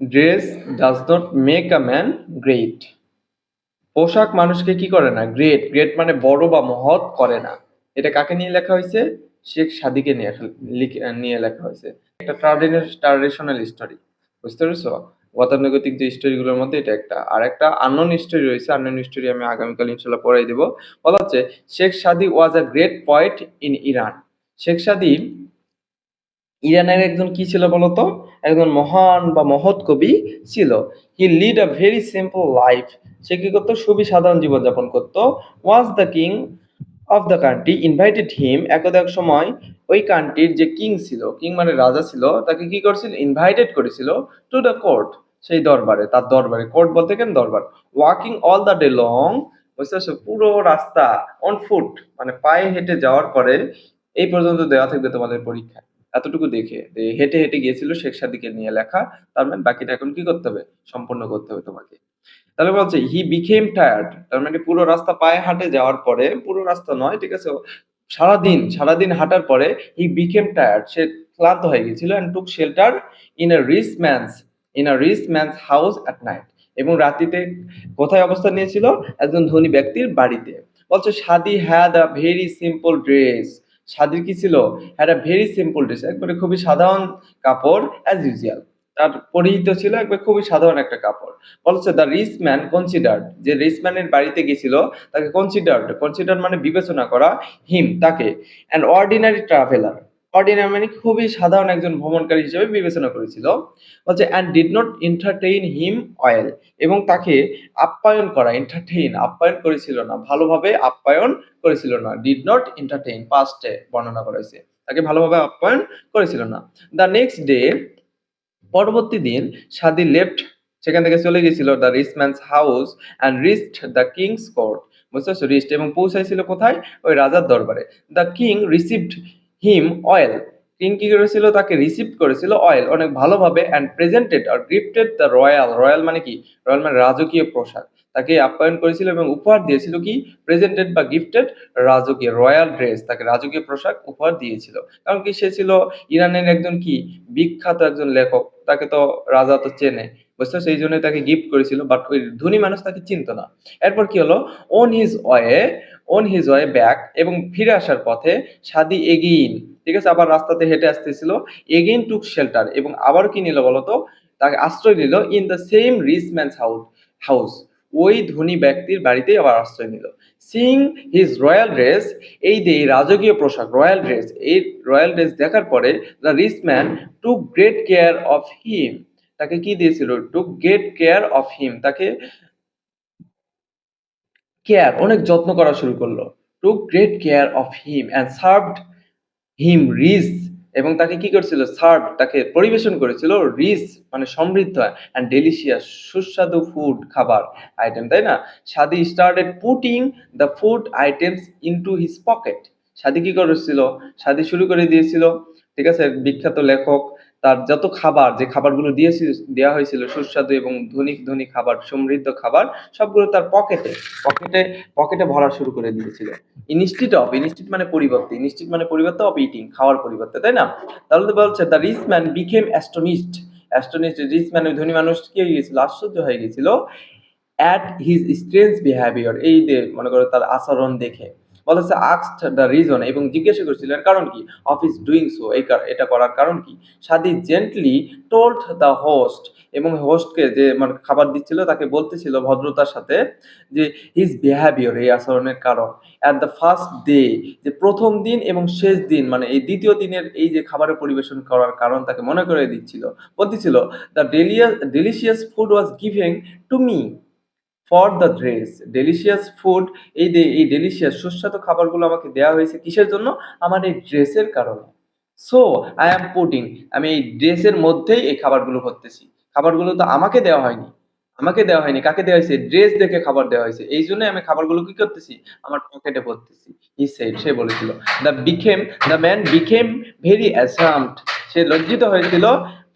Dress does not make a man great পোশাক মানুষকে কি করে না? গ্রেট গ্রেট মানে বড় বা মহৎ করে না। এটা কাকে নিয়ে লেখা হয়েছে? শেখ সাদিকে নিয়ে নিয়ে লেখা হয়েছে। একটা ট্রাডিশনাল স্টোরি বুঝতে পেরেছ? গতানুগতিক যে স্টোরিগুলোর মধ্যে এটা একটা। আর একটা আননোন স্টোরি রয়েছে। আননোন স্টোরি আমি আগামীকাল ইনশাল্লাহ পড়াই দেবো। বলা হচ্ছে, Sheikh Saadi was a great poet in Iran Sheikh Saadi ইরানের একজন কি ছিল বলতো? একজন মহান বা মহৎ কবি ছিল। He led a very simple life সে কি করতো? খুবই সাধারণ জীবনযাপন করতো। Was the king of the country invited him একদা এক সময় ওই কান্ট্রির যে কিং ছিল কিং মানে রাজা ছিল, তাকে কি করছিল? ইনভাইটেড করেছিল টু দ্য কোর্ট সেই দরবারে, তার দরবারে। কোর্ট বলতে কেন দরবার? Walking all the day long বুঝতে পুরো রাস্তা অন ফুট মানে পায়ে হেঁটে যাওয়ার পরে এই পর্যন্ত দেওয়া থাকবে তোমাদের পরীক্ষা এতটুকু দেখে। হেঁটে হেঁটে গিয়েছিল শেখ সাদিকে নিয়ে লেখা। তার মানে বাকিটা এখন কি করতে হবে? সম্পূর্ণ করতে হবে তোমাকে। তাহলে বলছে হি বিকেম টায়ার্ড তার মানে পুরো রাস্তা পায়ে হাঁটে যাওয়ার পরে, পুরো রাস্তা নয়, ঠিক আছে? সারাদিন সারাদিন হাঁটার পরে হি বিকেম টায়ার্ড সে ক্লান্ত হয়ে গেছিল and took shelter in a rich man's in a rich man's house at night এবং রাত্রিতে কোথায় অবস্থান নিয়েছিল? একজন ধনী ব্যক্তির বাড়িতে। বলছে Saadi had a very simple dress সাদির কি ছিল? একটা ভেরি সিম্পল ড্রেস একবারে খুবই সাধারণ কাপড় অ্যাজ ইউজুয়াল তার পরিহিত ছিল একবার খুবই সাধারণ একটা কাপড়। বলছে দ্য রিচ ম্যান কনসিডার্ড যে রিচ ম্যানের বাড়িতে গেছিল তাকে কনসিডার্ড কনসিডার মানে বিবেচনা করা হিম তাকে অ্যান অর্ডিনারি ট্রাভেলার অর্ডিনারি মানে খুবই সাধারণ একজন ভ্রমণকারী হিসেবে বিবেচনা করেছিল। বলছে and did not entertain him well এবং তাকে আপ্যায়ন করা এন্টারটেইন আপ্যায়ন করেছিল না, ভালোভাবে আপ্যায়ন করেছিল না। ডিড নট এন্টারটেইন পাস্টে বর্ণনা করেছে তাকে ভালোভাবে আপ্যায়ন করেছিল না। দ্য নেক্সট ডে পরবর্তী দিন, সাদি লেফট সেখান থেকে চলে গেছিল the rich man's house and reached the king's court বুঝতে পারছ? রিস্ট এবং পৌঁছাইছিল কোথায়? ওই রাজার দরবারে। The king received him well king কি করেছিল? তাকে রিসিভ করেছিল অয়েল অনেক ভালোভাবে অ্যান্ড প্রেজেন্টেড আর গিফটেড দ্য রয়্যাল রয়্যাল মানে কি? রয়্যাল মানে রাজকীয় পোশাক। তাকে আপ্যায়ন করেছিল এবং উপহার দিয়েছিল কি? প্রেজেন্টেড বা গিফটেড রাজকীয় রয়্যাল ড্রেস তাকে রাজকীয় পোশাক উপহার দিয়েছিল। কারণ কি? সে ছিল ইরানের একজন কি? বিখ্যাত একজন লেখক। তাকে তো রাজা তো চেনে, বুঝছ? সেই জন্য তাকে গিফট করেছিল বাট ওই ধনী মানুষ তাকে চিনত না। এরপর কি হলো? On his way on his way back এবং ফিরে আসার পথে সাদি এগিন ঠিক আছে? আবার রাস্তাতে হেঁটে আসতেছিল এগেইন টুক শেল্টার এবং আবার কি নিল বলতো? তাকে আশ্রয় নিল in the same rich man's house house ওই ধনী ব্যক্তির বাড়িতেই আবার আশ্রয় নিল। সিং হিজ রয়্যাল ড্রেস এই যে রাজকীয় পোশাক রয়্যাল ড্রেস এই রয়্যাল ড্রেস দেখার পরে the rich man took great care of him তাকে কি দিয়েছিল? Took great care of him তাকে কেয়ার অনেক যত্ন করা শুরু করল। Took great care of him and served him rich এবং তাকে কি করেছিল? সার্ভ, তাকে পরিবেশন করেছিল। রিচ মানে সমৃদ্ধ অ্যান্ড ডেলিশিয়াস সুস্বাদু ফুড খাবার আইটেম তাই না? Saadi started putting the food items into his pocket Saadi কি করেছিল? সাদি শুরু করে দিয়েছিল। ঠিক আছে? বিখ্যাত লেখক তার যত খাবার, যে খাবারগুলো দিয়েছিল দেওয়া হয়েছিল, সুস্বাদু এবং ধনিক ধনী খাবার, সমৃদ্ধ খাবার, সবগুলো তার পকেটে পকেটে পকেটে ভরা শুরু করে দিয়েছিল। ইনস্টিট অফ ইনস্টিট মানে পরিবর্তে ইনস্টিট মানে পরিবর্তে অফ ইটিং খাওয়ার পরিবর্তে, তাই না? তাহলে তো বলছে the rich man became astonished astonished rich ওই ধনী মানুষ কি হয়ে আশ্চর্য হয়ে গেছিল অ্যাট হিজ স্ট্রেঞ্জ বিহেভিয়ার এই যে, মনে করো, তার আচরণ দেখে। বলেছে আক্সড দ্য রিজন এবং জিজ্ঞাসা করছিল এর কারণ কি? অফিস ডুইং সো এই এটা করার কারণ কি? Saadi gently told the host এবং হোস্টকে যে মানে খাবার দিচ্ছিল, তাকে বলতেছিল ভদ্রতার সাথে যে হিজ বিহেভিয়ার এই আচরণের কারণ। অ্যাট দ্য ফার্স্ট ডে যে, প্রথম দিন এবং শেষ দিন মানে এই দ্বিতীয় দিনের এই যে খাবারের পরিবেশন করার কারণ তাকে মনে করে দিচ্ছিল। বলতেছিল the delicious delicious food was giving to me for the dress delicious food এই এই ডেলিশিয়াস সুস্বাদু খাবারগুলো আমাকে দেওয়া হয়েছে কিসের জন্য? আমার এই ড্রেসের কারণে। সো আই অ্যাম পুটিং আমি এই ড্রেসের মধ্যেই এই খাবারগুলো করতেছি। খাবারগুলো তো আমাকে দেওয়া হয়নি। আমাকে দেওয়া হয়নি। কাকে দেওয়া হয়েছে? ড্রেস দেখে খাবার দেওয়া হয়েছে। এই জন্য আমি খাবারগুলো কি করতেছি? আমার পকেটে ভরতেছি। সে বলেছিল। The became the man became very ashamed সে লজ্জিত হয়েছিল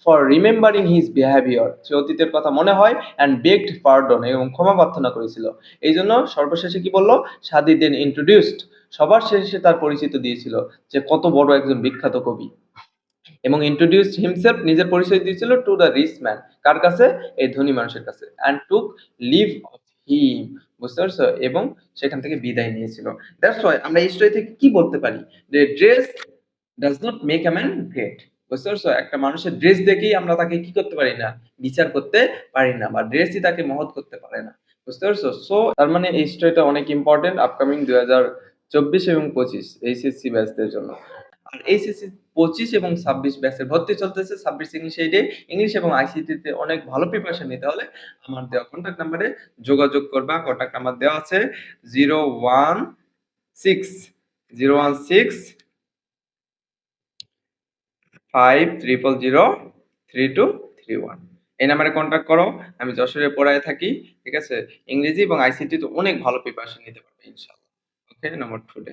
ফর রিমেম্বারিং হিজ বিহেভিয়ার সে অতীতের কথা মনে হয় অ্যান্ড বেগড পার্ডন এবং ক্ষমা প্রার্থনা করেছিল। এই জন্য সর্বশেষে কি বলল? সাদি দেন ইন্ট্রোডিউসড সবার শেষে তার পরিচিত দিয়েছিল যে কত বড় একজন বিখ্যাত কবি। এবং ইন্ট্রোডিউস হিমসেলফ নিজের পরিচয় দিয়েছিল টু দ্য রিচ ম্যান কার কাছে? এই ধনী মানুষের কাছে। And took leave of him বুঝতে পারছ? এবং সেখান থেকে বিদায় নিয়েছিল। দ্যাটস ওয়াই আমরা এই স্টোরি থেকে কি বলতে পারি? যে dress does not make a man great বুঝতে পারছ? একটা মানুষের ড্রেস দেখেই আমরা তাকে কি করতে পারি না? বিচার করতে পারি না বা ড্রেসই তাকে মহৎ করতে পারে না। বুঝতে পারছ? সো তার মানে এই স্টোরিটা অনেক ইম্পর্টেন্ট আপকামিং দুই হাজার চব্বিশ এবং পঁচিশ এইচএসসি ব্যাচদের জন্য। আর এইচএসসি পঁচিশ এবং ছাব্বিশ ব্যাচের ভর্তি চলতেছে। ছাব্বিশ ইংলিশ এইডে ইংলিশ এবং আইসিটিতে অনেক ভালো প্রিপারেশন নিতে হলে আমার দেওয়া কন্ট্যাক্ট নাম্বারে যোগাযোগ করবা। কন্ট্যাক্ট নাম্বার দেওয়া আছে zero one six zero one six five triple zero three two three one এই নাম্বারে কন্ট্যাক্ট করো, আমি যশোরে পড়ায় থাকি, ঠিক আছে? ইংরেজি এবং আইসিটি তো অনেক ভালো প্রিপারেশন নিতে পারবে ইনশাল্লাহ ওকে নাম্বার টুডে